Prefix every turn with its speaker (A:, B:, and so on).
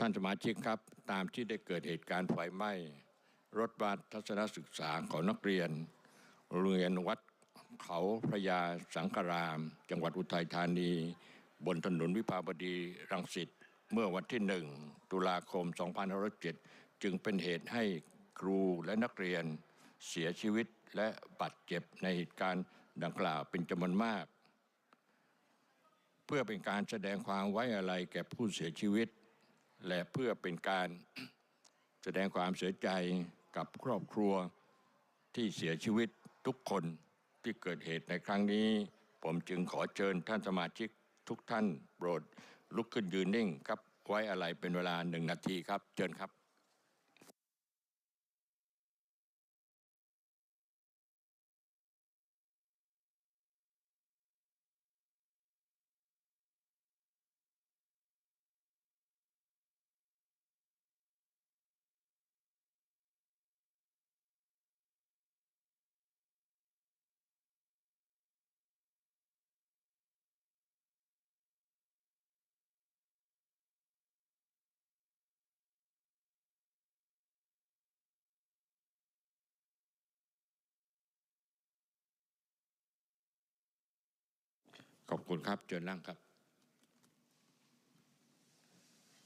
A: ท่านสมาชิกครับ ตามที่ได้เกิดเหตุการณ์ไฟไหม้ รถบัสทัศนศึกษาของนักเรียนโรงเรียนวัดเขาพระยาสังฆราม จังหวัดอุทัยธานี บนถนนวิภาวดีรังสิตเมื่อวันที่หนึ่งตุลาคม 2507 จึงเป็นเหตุให้ครูและนักเรียนเสียชีวิตและบาดเจ็บในเหตุการณ์ดังกล่าวเป็นจำนวนมาก เพื่อเป็นการแสดงความไว้อาลัยแก่ผู้เสียชีวิต และเพื่อเป็นการแสดงความเสียใจกับครอบครัวที่เสียชีวิตทุกคนที่เกิดเหตุในครั้งนี้ ผมจึงขอเชิญท่านสมาชิกทุกท่านโปรดลุกขึ้นยืนนิ่งครับไว้อะไรเป็นเวลาหนึ่งนาทีครับ เชิญครับ ขอบคุณครับเชิญนั่งครับ